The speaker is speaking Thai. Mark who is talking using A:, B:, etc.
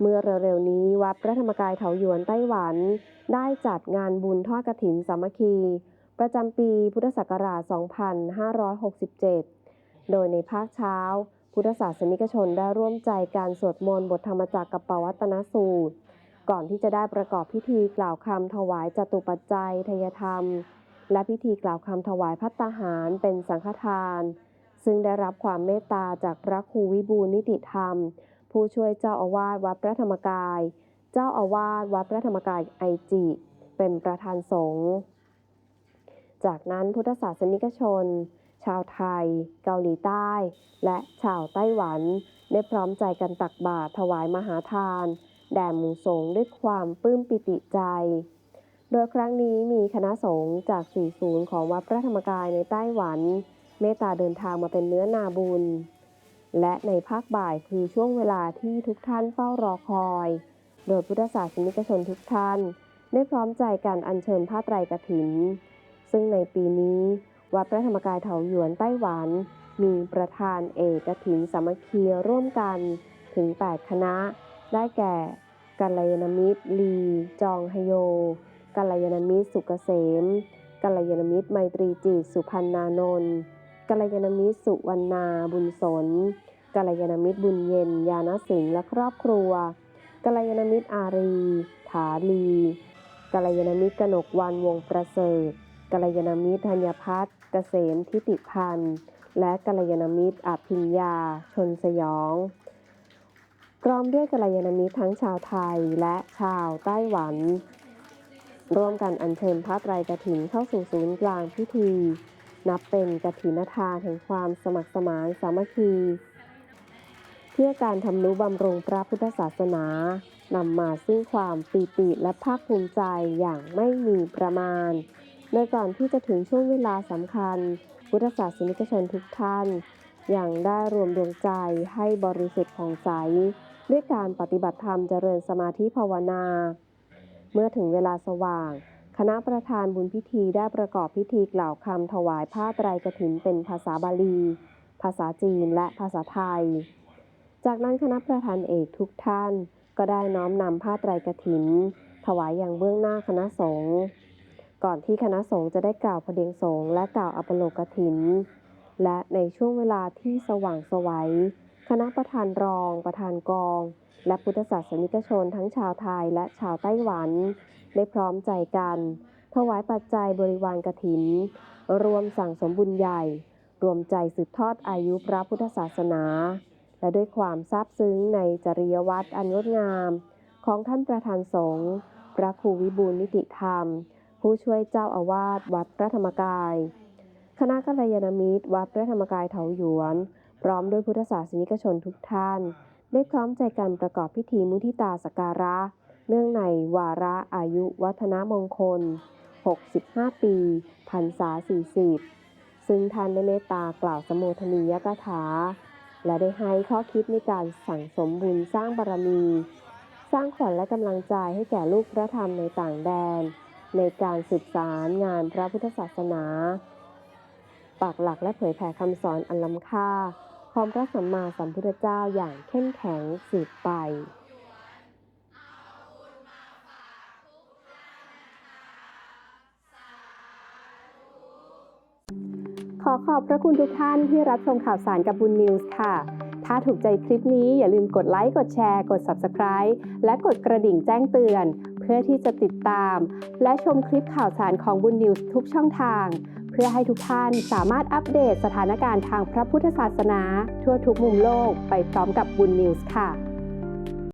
A: เมื่อเร็วๆนี้วัดพระธรรมกายเถาหยวนไต้หวัน ได้จัดงานบุญทอดกฐินสามัคคี ประจำปีพุทธศักราช 2567 โดยในภาคเช้า พุทธศาสนิกชนได้ร่วมใจการสวดมนต์บทธรรมจักรกับปวัตนสูตร ก่อนที่จะได้ประกอบพิธีกล่าวคำถวายจตุปัจจัยทยธรรม และพิธีกล่าวคำถวายพัตตาหารเป็นสังฆทาน ซึ่งได้รับความเมตตาจากพระครูวิบูลนิติธรรม ผู้ช่วยเจ้าอาวาสวัดพระธรรมกาย เจ้าอาวาสวัดพระธรรมกายไอจิ เป็นประธานสงฆ์จากนั้นพุทธศาสนิกชน ชาวไทย เกาหลีใต้ และชาวไต้หวัน ได้พร้อมใจกันตักบาตรถวายมหาทาน แด่หมู่สงฆ์ด้วยความปลื้มปิติใจ โดยครั้งนี้มีคณะสงฆ์จากสี่ศูนย์ของวัดพระธรรมกายในไต้หวัน เมตตาเดินทางมาเป็นเนื้อนาบุญ และในภาคบ่ายคือช่วงเวลาที่ทุกท่านเฝ้ารอคอย โดยพุทธศาสนิกชนทุกท่าน ได้พร้อมใจกันอัญเชิญผ้าไตรกฐิน ซึ่งในปีนี้วัดพระธรรมกายเถาหยวนไต้หวัน มีประธานเอกกฐินสามัคคีร่วมกันถึง 8 คณะ ได้แก่กัลยาณมิตรลี จองฮโยกัลยาณมิตรสุกเกษมกัลยาณมิตรไมตรีจิตสุพันนานนท์ กัลยาณมิตรสุวรรณาบุญสนกัลยาณมิตรบุญเย็น ยานสิงห์และครอบครัวกัลยาณมิตรอารี ถาลีกัลยาณมิตรกนกวันวงประเสริฐกัลยาณมิตรธัญพัฒน์เกษมทิติพันธ์ และกัลยาณมิตรอภิญญา ชนสยองพร้อมด้วยกัลยาณมิตรทั้งชาวไทยและชาวไต้หวัน ร่วมกันอัญเชิญพระไตรกฐินเข้าสู่ศูนย์กลางพิธี นับเป็นกฐินทานแห่งความสมัครสมานสามัคคี เพื่อการทำนุบำรุงพระพุทธศาสนานำมาซึ่งความปีติและภาคภูมิใจอย่างไม่มีประมาณโดยก่อนที่จะถึงช่วงเวลาสำคัญ พุทธศาสนิกชนทุกท่านยังได้รวมดวงใจให้บริสุทธิ์ผ่องใส ด้วยการปฏิบัติธรรมเจริญสมาธิภาวนา เมื่อถึงเวลาสว่าง คณะประธานบุญพิธีได้ประกอบพิธีกล่าวคำถวายผ้าไตรกฐินเป็นภาษาบาลี ภาษาจีนและภาษาไทย จากนั้นคณะประธานเอกทุกท่าน ก็ได้น้อมนำผ้าไตรกฐิน ถวายอย่างเบื้องหน้าคณะสงฆ์ก่อนที่คณะสงฆ์จะได้กล่าวพระเดียงสงฆ์และกล่าวอัปโลกถิน และในช่วงเวลาที่สว่างสวัย คณะประธานรอง ประธานกอง และพุทธศาสนิกชนทั้งชาวไทยและชาวไต้หวัน ได้พร้อมใจกัน ถวายปัจจัยบริวารกถิน รวมสั่งสมบุญใหญ่ รวมใจสืบทอดอายุพระพุทธศาสนา และด้วยความซาบซึ้งในจริยวัตรอันงดงาม ของท่านประธานสงฆ์พระครูวิบูลนิติธรรม ผู้ช่วยเจ้าอาวาสวัดพระธรรมกาย คณะกัลยาณมิตรวัดพระธรรมกายเถาหยวน พร้อมด้วยพุทธศาสนิกชนทุกท่าน ได้พร้อมใจกันประกอบพิธีมุทิตาสการะ เนื่องในวาระอายุวัฒนมงคล 65 ปีพรรษา 40 ซึ่งท่านได้เมตตากล่าวสมโภชนียกถา และได้ให้ข้อคิดในการสั่งสมบุญสร้างบารมี สร้างขวัญและกำลังใจให้แก่ลูกพระธรรมในต่างแดน ในการสืบสารงานพระพุทธศาสนาปักหลักและเผยแผ่คำสอนอันล้ำค่า ของพระสัมมาสัมพุทธเจ้าอย่างเข้มแข็งสืบไป
B: ขอขอบพระคุณทุกท่านที่รับชมข่าวสารกับบุญนิวส์ค่ะ ถ้าถูกใจคลิปนี้อย่าลืมกดไลค์ กดแชร์ กด Subscribe และกดกระดิ่งแจ้งเตือน เพื่อที่จะติดตาม และชมคลิปข่าวสารของบุญนิวส์ทุกช่องทาง พื่อให้ทุกท่านสามารถอัปเดตสถานการณ์ทางพระพุทธศาสนา ทั่วทุกมุมโลกไปพร้อมกับบุญนิวส์ค่ะ